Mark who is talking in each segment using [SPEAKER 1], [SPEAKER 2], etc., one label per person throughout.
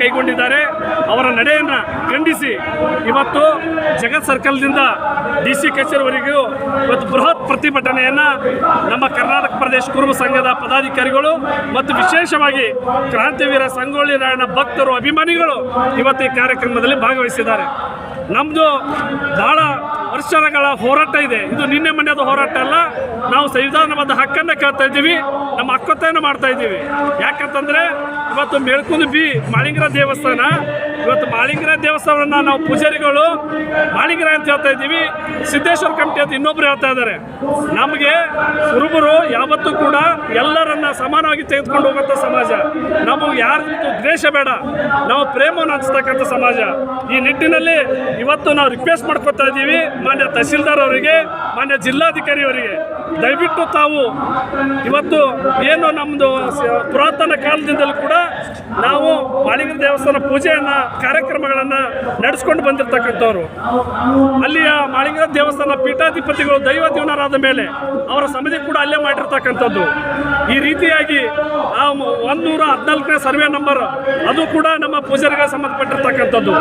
[SPEAKER 1] ಕೈಗೊಂಡಿದ್ದಾರೆ. ಅವರ ನಡೆಯನ್ನು ಖಂಡಿಸಿ. ಇವತ್ತು ಜಗತ್ ಸರ್ಕಲ್ದಿಂದ ಡಿ ಸಿ ಕಚೇರಿವರೆಗೂ ಇವತ್ತು ಬೃಹತ್ ಪ್ರತಿಭಟನೆಯನ್ನು ನಮ್ಮ ಕರ್ನಾಟಕ ಪ್ರದೇಶ ಕುರುಬ ಸಂಘದ ಪದಾಧಿಕಾರಿಗಳು ಮತ್ತು ವಿಶೇಷವಾಗಿ ಕ್ರಾಂತಿವೀರ ಸಂಗೊಳ್ಳಿ ರಾಯಣ್ಣ ಭಕ್ತರು, ಅಭಿಮಾನಿಗಳು ಇವತ್ತು ಈ ಕಾರ್ಯಕ್ರಮದಲ್ಲಿ ಭಾಗವಹಿಸಿದ್ದಾರೆ. ನಮ್ಮದು ಭಾಳ ವರ್ಷಗಳ ಹೋರಾಟ ಇದೆ. ಇದು ನಿನ್ನೆ ಮೊನ್ನೆದು ಹೋರಾಟ ಅಲ್ಲ. ನಾವು ಸಂವಿಧಾನಬದ್ಧ ಹಕ್ಕನ್ನ ಕೇಳ್ತಾ ಇದ್ದೀವಿ. ನಮ್ಮ ಹಕ್ಕೊತ್ತೆಯನ್ನು ಮಾಡ್ತಾ ಇದ್ದೀವಿ. ಯಾಕಂತಂದ್ರೆ ಇವತ್ತು ಮೇಲ್ಕುಂದು ಬಿ ಮಾಳಿಂಗರ ದೇವಸ್ಥಾನ. ಇವತ್ತು ಮಾಳಿಂಗರ ದೇವಸ್ಥಾನವನ್ನು ನಾವು ಪೂಜಾರಿಗಳು ಮಾಳಿಂಗರ ಅಂತ ಹೇಳ್ತಾ ಇದ್ದೀವಿ. ಸಿದ್ದೇಶ್ವರ ಕಮಿಟಿ ಅಂತ ಇನ್ನೊಬ್ರು ಹೇಳ್ತಾ ಇದ್ದಾರೆ. ನಮಗೆ ಕುರುಬರು ಯಾವತ್ತೂ ಕೂಡ ಎಲ್ಲರನ್ನ ಸಮಾನವಾಗಿ ತೆಗೆದುಕೊಂಡು ಹೋಗುವಂಥ ಸಮಾಜ. ನಮಗೆ ಯಾರು ದ್ವೇಷ ಬೇಡ. ನಾವು ಪ್ರೇಮವನ್ನು ಹಂಚ್ತಕ್ಕಂಥ ಸಮಾಜ. ಈ ನಿಟ್ಟಿನಲ್ಲಿ ಇವತ್ತು ನಾವು ರಿಕ್ವೆಸ್ಟ್ ಮಾಡ್ಕೊತಾ ಇದ್ದೀವಿ ಮಾನ್ಯ ತಹಸೀಲ್ದಾರ್ ಅವರಿಗೆ, ಮಾನ್ಯ ಜಿಲ್ಲಾಧಿಕಾರಿ ಅವರಿಗೆ. ದಯವಿಟ್ಟು ತಾವು ಇವತ್ತು ಏನು ನಮ್ಮದು ಪುರಾತನ ಕಾಲದಿಂದಲೂ ಕೂಡ ನಾವು ಮಾಳಿಂಗರ ದೇವಸ್ಥಾನ ಪೂಜೆಯನ್ನು, ಕಾರ್ಯಕ್ರಮಗಳನ್ನು ನಡೆಸ್ಕೊಂಡು ಬಂದಿರತಕ್ಕಂಥವ್ರು. ಅಲ್ಲಿಯ ಮಾಳಿಂಗರ ದೇವಸ್ಥಾನ ಪೀಠಾಧಿಪತಿಗಳು ದೈವ ದೀವನರಾದ ಮೇಲೆ ಅವರ ಸಮಿತಿ ಕೂಡ ಅಲ್ಲೇ ಮಾಡಿರ್ತಕ್ಕಂಥದ್ದು. ಈ ರೀತಿಯಾಗಿ ಆ ಒಂದೂರ ಹದಿನಾಲ್ಕನೇ ಸರ್ವೆ ನಂಬರ್ ಅದು ಕೂಡ ನಮ್ಮ ಪೂಜಾರಿಗೆ ಸಂಬಂಧಪಟ್ಟಿರ್ತಕ್ಕಂಥದ್ದು.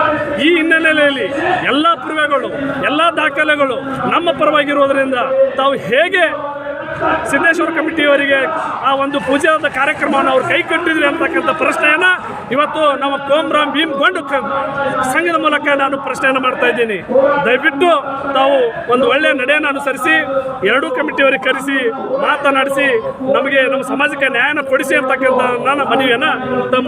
[SPEAKER 1] ಈ ಹಿನ್ನೆಲೆಯಲ್ಲಿ ಎಲ್ಲ ಪುರಾವೆಗಳು, ಎಲ್ಲ ದಾಖಲೆಗಳು ನಮ್ಮ ಪರವಾಗಿರುವುದರಿಂದ ತಾವು ಹೇಗೆ ಸಿದ್ದೇಶ್ವರ ಕಮಿಟಿಯವರಿಗೆ ಆ ಒಂದು ಪೂಜಾದ ಕಾರ್ಯಕ್ರಮವನ್ನು ಅವ್ರು ಕೈ ಕಟ್ಟಿದ್ರಿ ಅಂತಕ್ಕಂಥ ಪ್ರಶ್ನೆಯನ್ನು ಇವತ್ತು ನಮ್ಮ ಕೋಮ್ರಾಮ್ ಭೀಮ್ ಗೊಂಡು ಕ- ಸಂಘದ ಮೂಲಕ ನಾನು ಪ್ರಶ್ನೆಯನ್ನು ಮಾಡ್ತಾ ಇದ್ದೀನಿ. ದಯವಿಟ್ಟು ತಾವು ಒಂದು ಒಳ್ಳೆಯ ನಡೆಯನ್ನು ಅನುಸರಿಸಿ, ಎರಡೂ ಕಮಿಟಿಯವರಿಗೆ ಕರೆಸಿ, ಮಾತನಾಡಿಸಿ, ನಮಗೆ ನಮ್ಮ ಸಮಾಜಕ್ಕೆ ನ್ಯಾಯನ ಕೊಡಿಸಿ ಅಂತಕ್ಕಂಥ ನನ್ನ ಮನವಿಯನ್ನು ತಮ್ಮ